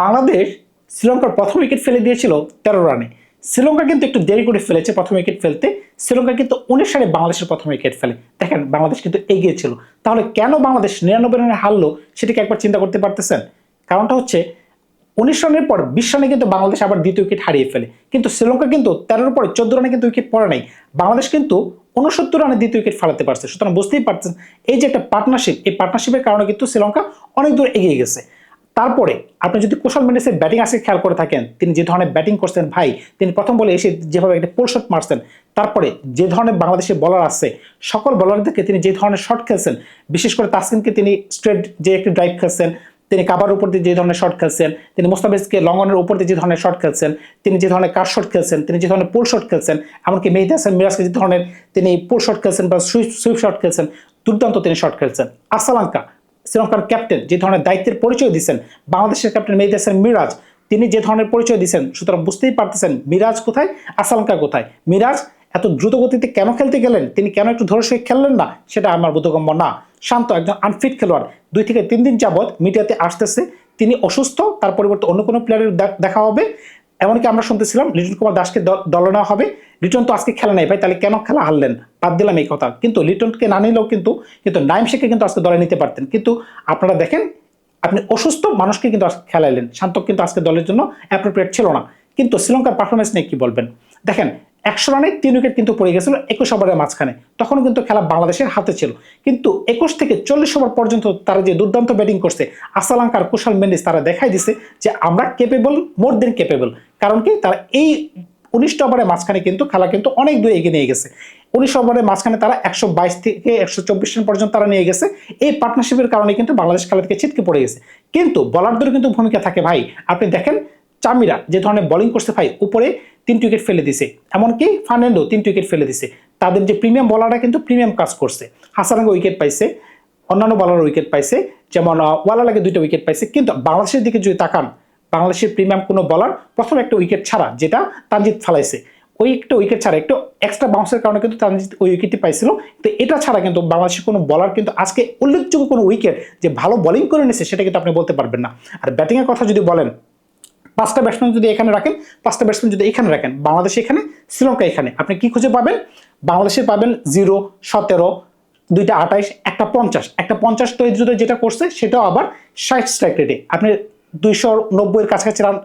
বাংলাদেশ শ্রীলঙ্কার প্রথম উইকেট ফেলে দিয়েছিল তেরো রানে শ্রীলঙ্কা কিন্তু একটু দেরি করে ফেলেছে প্রথম উইকেট ফেলতে। শ্রীলঙ্কা কিন্তু উনিশ রানে বাংলাদেশের প্রথম উইকেট ফেলে। দেখেন, বাংলাদেশ কিন্তু এগিয়ে ছিল। তাহলে কেন বাংলাদেশ নিরানব্বই রানে হারলো সেটাকে একবার চিন্তা করতে পারতেছেন? কারণটা হচ্ছে, উনিশ রানের পর বিশ রানে কিন্তু বাংলাদেশ আবার দ্বিতীয় উইকেট হারিয়ে ফেলে। কিন্তু শ্রীলঙ্কা কিন্তু তেরোর পরে চোদ্দ রানে কিন্তু উইকেট পড়ে নাই। বাংলাদেশ কিন্তু উনসত্তর রানে দ্বিতীয় উইকেট ফেলাতে পারছে। সুতরাং বুঝতেই পারছেন, এই যে একটা পার্টনারশিপ এই পার্টনারশিপের কারণে কিন্তু শ্রীলঙ্কা অনেক দূর এগিয়ে গেছে। তারপরে আপনি যদি কুশল মেন্ডেসের ব্যাটিং আজকে খেয়াল করে থাকেন, তিনি যে ধরনের ব্যাটিং করছেন ভাই, তিনি প্রথম বলে এসে যেভাবে একটা পোল শট মারছেন, তারপরে যে ধরনের বাংলাদেশের বলার আছে, সকল বলারদেরকে তিনি যে ধরনের শট খেলছেন, বিশেষ করে তাসকিনকে তিনি স্ট্রেট যে একটি ড্রাইভ খেলছেন, তিনি কাবার উপর দিয়ে যে ধরনের শট খেলছেন, তিনি মোস্তাফিজকে লঙ্গনের উপর দিয়ে যে ধরনের শট খেলছেন, তিনি যে ধরনের কার শট খেলছেন, তিনি যে ধরনের পুল শট খেলছেন, এমনকি মেহিদি হাসান মিরাজকে যে ধরনের তিনি পুল শট খেলছেন বা সুইপ সুইপ শট খেলছেন, দুর্দান্ত তিনি শট খেলছেন। আসালাঙ্কা শ্রীলঙ্কার ক্যাপ্টেন যে ধরনের দায়িত্বের পরিচয় দিচ্ছেন বাংলাদেশের ক্যাপ্টেন মেহিদি হাসান মিরাজ, তিনি যে ধরনের পরিচয় দিচ্ছেন সুতরাং বুঝতেই পারতেছেন মিরাজ কোথায় আসালাঙ্কা কোথায়। মিরাজ, এত দ্রুত গতিতে কেন খেলতে গেলেন? তিনি কেন একটু ধরে সয়ে খেললেন না? সেটা আমার বোধগম্য না। শান্ত একজন আনফিট খেলোয়াড়, দুই থেকে তিন দিন যাবৎ মিডিয়াতে আসতেছে। তিনি অসুস্থ, তার পরিবর্তে অন্য কোনো প্লেয়ারের দেখা হবে। এমনকি আমরা শুনতেছিলাম লিটন কুমার দাসকে দলে নেওয়া হবে। লিটন তো আজকে খেলা নেই ভাই, তাহলে কেন খেলা হারলেন? বাদ দিলাম এই কথা। কিন্তু লিটনকে না নিলেও কিন্তু কিন্তু নাইম শেখকে কিন্তু আজকে দলে নিতে পারতেন। কিন্তু আপনারা দেখেন, আপনি অসুস্থ মানুষকে কিন্তু আজকে খেলাইলেন। শান্ত কিন্তু আজকে দলের জন্য অ্যাপ্রোপ্রিয়েট ছিল না। কিন্তু শ্রীলঙ্কার পারফরমেন্স নিয়ে কি বলবেন? দেখেন, একশো রানে তিন উইকেট কিন্তু পড়ে গেছিল একুশ ওভারের মাঝখানে। তখন কিন্তু খেলা বাংলাদেশের হাতে ছিল। কিন্তু একুশ থেকে চল্লিশ ওভার পর্যন্ত তারা যে দুর্দান্ত ব্যাটিং করছে, আসালাঙ্কার কুশাল মেন্ডিস তারা দেখাই দিছে যে আমরা কেপেবল মোর দেন কেপেবল কারণ কি? তারা এই উনিশটা ওভারের মাঝখানে কিন্তু খেলা কিন্তু অনেক দূর এগিয়ে নিয়ে গেছে। উনিশ ওভারের মাঝখানে তারা একশো বাইশ থেকে একশো চব্বিশ রান পর্যন্ত তারা নিয়ে গেছে। এই পার্টনারশিপের কারণে কিন্তু বাংলাদেশ খেলা থেকে ছিটকে পড়ে গেছে। কিন্তু বলারদেরও কিন্তু ভূমিকা থাকে ভাই। আপনি দেখেন, চামিরা যে ধরনের বোলিং করছে ভাই, উপরে তিনটি উইকেট ফেলে দিছে। এমনকি ফার্নান্ডো তিনটি উইকেট ফেলে দিছে। তাদের যে প্রিমিয়াম বলাররা কিন্তু প্রিমিয়াম কাজ করছে। হাসারাঙ্গ উইকেট পাইছে, অন্যান্য বলার উইকেট পাইছে। যেমন ওয়ালালাকে দুইটা উইকেট পাইছে। কিন্তু বাংলাদেশের দিকে যদি তাকান বাংলাদেশের প্রিমিয়াম কোনো বলার প্রথম একটা উইকেট ছাড়া, যেটা তানজিৎ ফালাইছে। ওই একটা উইকেট ছাড়া, একটু এক্সট্রা বাউন্সের কারণে কিন্তু তানজিৎ ওই উইকেটটি পাইছিল। তো এটা ছাড়া কিন্তু বাংলাদেশের কোনো বলার কিন্তু আজকে উল্লেখযোগ্য কোনো উইকেট যে ভালো বোলিং করে নিছে, সেটা কিন্তু আপনি বলতে পারবেন না। আর ব্যাটিংয়ের কথা যদি বলেন, পাঁচটা ব্যাটসম্যান যদি এখানে রাখেন, পাঁচটা ব্যাটসম্যান যদি এখানে রাখেন, বাংলাদেশ এখানে, শ্রীলঙ্কা এখানে, আপনি কি খুঁজে পাবেন? বাংলাদেশে পাবেন জিরো সতেরো, দুইটা আঠাইশ, একটা পঞ্চাশ। একটা পঞ্চাশ তো দ্রুত যেটা করছে, সেটাও আবার ষাট স্ট্রাইক রেটে আপনি দুইশো নব্বইয়ের কাছাকাছি রান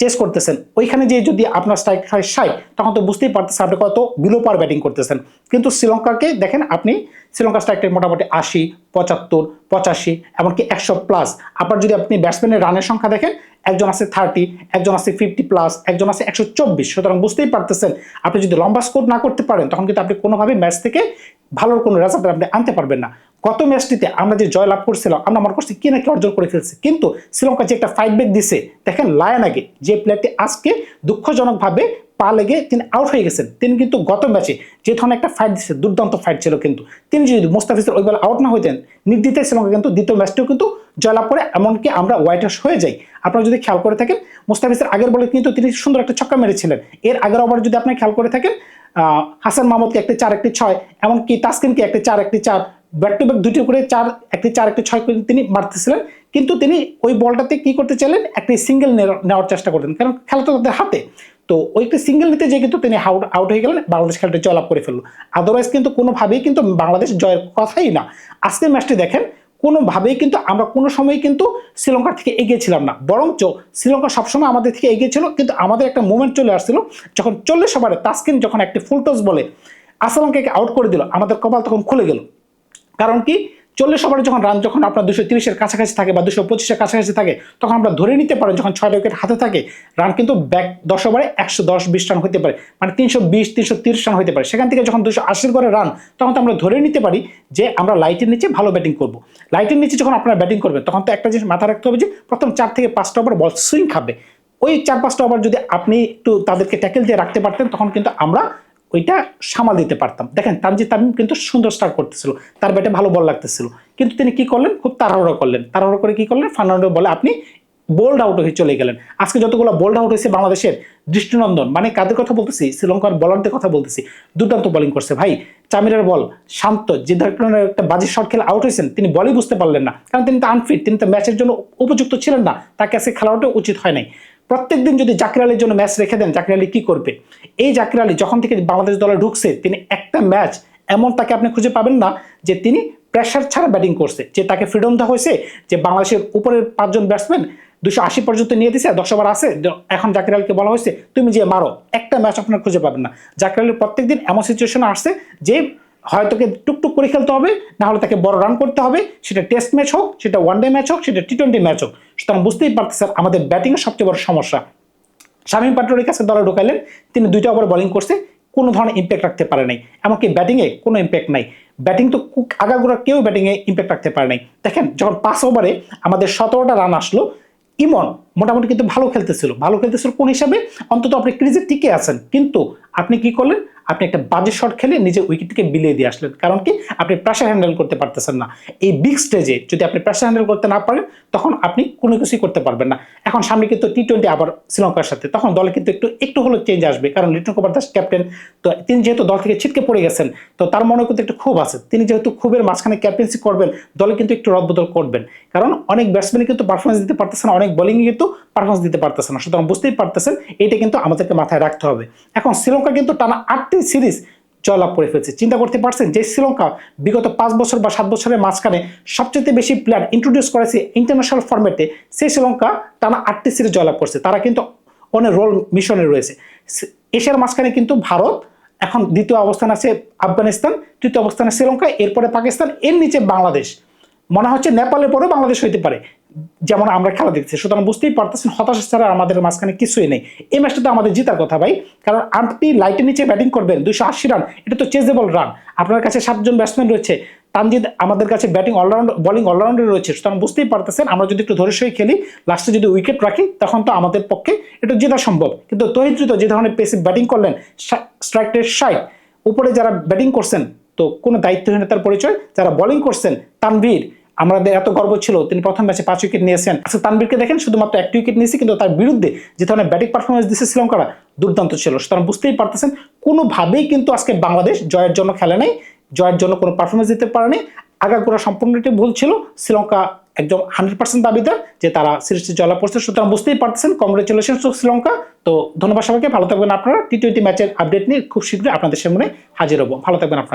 চেস করতেছেন। ওইখানে যে যদি আপনার স্ট্রাইক হয় ষাট, তখন তো বুঝতেই পারতেছেন আপনি কত বিলো পার ব্যাটিং করতেছেন। কিন্তু শ্রীলঙ্কাকে দেখেন আপনি শ্রীলঙ্কা স্ট্রাইক রেট মোটামুটি আশি, পঁচাত্তর, পঁচাশি, এমনকি একশো প্লাস আবার যদি আপনি ব্যাটসম্যানের রানের সংখ্যা দেখেন, একজন আছে থার্টি একজন আছে ফিফটি প্লাস একজন আছে একশো চব্বিশ। সুতরাং বুঝতেই পারতেছেন, আপনি যদি লম্বা স্কোর না করতে পারেন, তখন কিন্তু আপনি কোনোভাবে ম্যাচ থেকে ভালো কোনো রেজাল্ট আপনি আনতে পারবেন না। গত ম্যাচটিতে আমরা যে জয় লাভ করছিলাম, আমরা মনে করছি কি নাকি অর্জন করে ফেলছি। কিন্তু শ্রীলঙ্কা যে একটা ফাইট ব্যাক দিছে, দেখেন লায়ন আগে যে প্লেয়ারটি আজকে দুঃখজনকভাবে পা লেগে তিনি আউট হয়ে গেছেন। তিনি কিন্তু গত ম্যাচে যে ধরনের একটা ফাইট দিচ্ছে দুর্দান্ত ফাইট ছিল কিন্তু। তিনি যদি মুস্তাফিজের ওই বেলা আউট না হইতেন নির্দিতে শ্রীলঙ্কা কিন্তু দ্বিতীয় ম্যাচটিও কিন্তু জয়লাভ করে, এমনকি আমরা হোয়াইট হাউস হয়ে যাই। আপনারা যদি খেয়াল করে থাকেন, মুস্তাফিজের আগের বলে কিন্তু তিনি সুন্দর একটা ছক্কা মেরেছিলেন। এর আগের ওভার যদি আপনি খেয়াল করে থাকেন হাসান মাহমুদকে একটি চার, একটি ছয়, এমনকি তাসকিনকে একটি চার একটি চার ব্যাক টু ব্যাক দুটি করে চার, একটি চার, একটি ছয় করে তিনি মারতেছিলেন। কিন্তু তিনি ওই বলটাতে কি করতে চাইলেন? একটি সিঙ্গেল নেওয়ার চেষ্টা করতেন কারণ খেলা তো তাদের হাতে। তো ওই একটি সিঙ্গেল নিতে যে কিন্তু তিনি আউট আউট হয়ে গেলেন। বাংলাদেশ খেলাটা জয়লাভ করে ফেলল। আদারওয়াইজ কিন্তু কোনোভাবেই কিন্তু বাংলাদেশ জয়ের কথাই না। আজকের ম্যাচটি দেখেন, কোনোভাবেই কিন্তু আমরা কোনো সময় কিন্তু শ্রীলঙ্কার থেকে এগিয়ে ছিলাম না। বরঞ্চ শ্রীলঙ্কা সবসময় আমাদের থেকে এগিয়ে ছিল। কিন্তু আমাদের একটা মুভমেন্ট চলে আসছিল। যখন চল্লিশ ওভারে তাস্কিন যখন একটি ফুল টস বলে আসলামকে আউট করে দিল, আমাদের কপাল তখন খুলে গেল। কারণ কি? চল্লিশ ওভারে যখন রান যখন আপনার দুশো তিরিশের কাছাকাছি থাকে বা দুশো পঁচিশের কাছাকাছি থাকে, তখন আমরা ধরে নিতে পারি যখন ছয় উইকেট হাতে থাকে রান কিন্তু ব্যাক দশ ওভারে একশো দশ বিশ রান হতে পারে। মানে তিনশো বিশ, তিনশো তিরিশ রান হতে পারে। সেখান থেকে যখন দুশো আশির করে রান তখন তো আমরা ধরে নিতে পারি যে আমরা লাইটের নিচে ভালো ব্যাটিং করব। লাইটের নিচে যখন আপনারা ব্যাটিং করবেন, তখন তো একটা জিনিস মাথায় রাখতে হবে যে, প্রথম চার থেকে পাঁচটা ওভার বল সুইং খাবে। ওই চার পাঁচটা ওভার যদি আপনি একটু তাদেরকে ট্যাকেল দিয়ে রাখতে পারতেন, তখন কিন্তু আমরা ওইটা সামাল দিতে পারতাম। দেখেন, তানজিদ তামিম কিন্তু সুন্দর স্টার্ট করতেছিল। তার ব্যাটে ভালো বল লাগতেছিল। কিন্তু তিনি কি করলেন? খুব তাড়াহুড়ো করলেন। তাড়াহুড়ো করে কি করলেন? ফার্নান্ডো বলে, আপনি বোল্ড আউট হয়ে চলে গেলেন। আজকে যতগুলো বোল্ড আউট হয়েছে বাংলাদেশের দৃষ্টিনন্দন। মানে কাদের কথা বলতেছি? শ্রীলঙ্কার বলারদের কথা বলতেছি। দুর্দান্ত বোলিং করছে। ভাই, চামিরের বল শান্ত, যে ধরনের একটা বাজি শট খেলে আউট হয়েছেন, তিনি বলই বুঝতে পারলেন না। কারণ তিনি তো আনফিট তিনি তো ম্যাচের জন্য উপযুক্ত ছিলেন না। তাকে আজকে খেলাটা উচিত হয় নাই। প্রত্যেক দিন যদি জাকির আলীর জন্য ম্যাচ রেখে দেন, জাকির আলী কি করবে? এই জাকির আলী যখন থেকে বাংলাদেশ দলে ঢুকছে, তিনি একটা ম্যাচ এমন তাকে আপনি খুঁজে পাবেন না যে তিনি প্রেশার ছাড়া ব্যাটিং করছে, যে তাকে ফ্রিডম দেওয়া হয়েছে, যে বাংলাদেশের উপরের পাঁচজন ব্যাটসম্যান দুশো আশি পর্যন্ত নিয়ে দিছে দশ ওভার আছে এখন জাকির আলীকে বলা হয়েছে, তুমি যে মারো, একটা ম্যাচ আপনার খুঁজে পাবেন না। জাকির আলী প্রত্যেকদিন এমন সিচুয়েশনে আসছে যে হয়তো কে টুকটুক করে খেলতে হবে, না হলে তাকে বড় রান করতে হবে। সেটা টেস্ট ম্যাচ হোক, সেটা ওয়ান ডে ম্যাচ হোক, সেটা টি টোয়েন্টি ম্যাচ হোক। সুতরাং বুঝতেই পারতেছেন, আমাদের ব্যাটিংয়ের সবচেয়ে বড় সমস্যা। শামীম পাটোয়ারির কাছে দলে ঢোকাইলেন, তিনি দুইটা ওভার বোলিং করছে, কোনো ধরনের ইম্প্যাক্ট রাখতে পারে নাই। এমনকি ব্যাটিংয়ে কোনো ইম্প্যাক্ট নাই। ব্যাটিং তো আগাগোড়া কেউ ব্যাটিংয়ে ইম্প্যাক্ট রাখতে পারে নাই। দেখেন, যখন পাঁচ ওভারে আমাদের সতেরোটা রান আসলো, ইমন মোটামুটি কিন্তু ভালো খেলতেছিল। ভালো খেলতেছিল কোন হিসাবে? অন্তত আপনি ক্রিজে টিকে আছেন। কিন্তু আপনি কি করলেন? আপনি একটা বাজে শট খেলে নিজের উইকেটকে বিলিয়ে দিয়ে আসলেন। কারণ কি? আপনি প্রেশার হ্যান্ডেল করতে পারতেছেন না। এই বিগ স্টেজে যদি আপনি প্রেশার হ্যান্ডেল করতে না পারেন, তখন আপনি কোনো কিছুই করতে পারবেন না। এখন সামনে কিন্তু টি টোয়েন্টি আবার শ্রীলঙ্কার সাথে। তখন দলে কিন্তু একটু একটু হলেও চেঞ্জ আসবে। কারণ লিটন কুমার দাস ক্যাপ্টেন তো তিনি যেহেতু দল থেকে ছিটকে পড়ে গেছেন, তো তার মনে কিন্তু একটু খুব আছে। তিনি যেহেতু খুবের মাঝখানে ক্যাপ্টেন্সি করবেন, দলে কিন্তু একটু রদবদল করবেন। কারণ অনেক ব্যাটসম্যান কিন্তু পারফরমেন্স দিতে পারতেছেন অনেক বোলিং কিন্তু পারফরমেন্স দিতে পারতেছে না। সুতরাং বুঝতেই পারতেছেন এটা কিন্তু আমাদেরকে মাথায় রাখতে হবে। এখন শ্রীলঙ্কা কিন্তু টানা আটটি সিরিজ জয়লাভ করে ফেলছে। চিন্তা করতে পারছেন যে শ্রীলঙ্কা বিগত পাঁচ বছর বা সাত বছরের মাঝখানে সবচেয়ে বেশি প্লেয়ার ইন্ট্রোডিউস করেছে ইন্টারন্যাশনাল ফরম্যাটে সেই শ্রীলঙ্কা টানা আটটি সিরিজ জয়লাভ করছে। তারা কিন্তু অনেক রোল মিশনে রয়েছে। এশিয়ার মাঝখানে কিন্তু ভারত, এখন দ্বিতীয় অবস্থান আছে আফগানিস্তান, তৃতীয় অবস্থানে শ্রীলঙ্কা, এরপরে পাকিস্তান, এর নিচে বাংলাদেশ। মনে হচ্ছে নেপালের পরেও বাংলাদেশ হইতে পারে। যেমন আমরা খেলা দেখছি সুতরাং বুঝতেই পারতেছেন হতাশা ছাড়া আমাদের মাঝখানে কিছুই নেই। এই ম্যাচটা তো আমাদের জেতার কথা ভাই, কারণ আপনি লাইটের নিচে ব্যাটিং করবেন, দুইশো আশি রান, এটা তো চেজেবল রান। আপনার কাছে সাতজন ব্যাটসম্যান রয়েছে, তানজিদ আমাদের কাছে ব্যাটিং অলরাউন্ড, বোলিং অলরাউন্ডার রয়েছে, সুতরাং বুঝতেই পারতেছেন, আমরা যদি একটু ধৈর্যই খেলি, লাস্টে যদি উইকেট রাখি, তখন তো আমাদের পক্ষে এটা জেতা সম্ভব। কিন্তু তহিদ্রিত যে ধরনের পেসিভ ব্যাটিং করলেন স্ট্রাইক রেট ষাট, উপরে যারা ব্যাটিং করছেন, তো কোনো দায়িত্বহীনতার পরিচয়, যারা বোলিং করছেন, তানভীর আমাদের এত গর্ব ছিল, তিনি প্রথম ম্যাচে পাঁচ উইকেট নিয়েছেন। আচ্ছা তানভীরকে দেখেন, শুধুমাত্র একটি উইকেট নিয়েছে, কিন্তু তার বিরুদ্ধে যে ধরনের ব্যাটিং পারফরমেন্স দিচ্ছে শ্রীলঙ্কারা, দুর্দান্ত ছিল। সুতরাং বুঝতেই পারতেছেন, কোনোভাবেই কিন্তু আজকে বাংলাদেশ জয়ের জন্য খেলে নাই, জয়ের জন্য কোনো পারফরমেন্স দিতে পারেনি আগাগোড়া সম্পূর্ণটি ভুল ছিল, শ্রীলঙ্কা একদম হান্ড্রেড পার্সেন্ট দাবিদার যে তারা সিরিজটি জয়লাভ করছে। সুতরাং বুঝতেই পারতেছেন কংগ্রেচুলেশন শ্রীলঙ্কা। তো ধন্যবাদ সবাইকে, ভালো থাকবেন আপনারা। টি টোয়েন্টি ম্যাচের আপডেট নিয়ে খুব শীঘ্রই আপনাদের সামনে হাজির হব। ভালো থাকবেন আপনারা।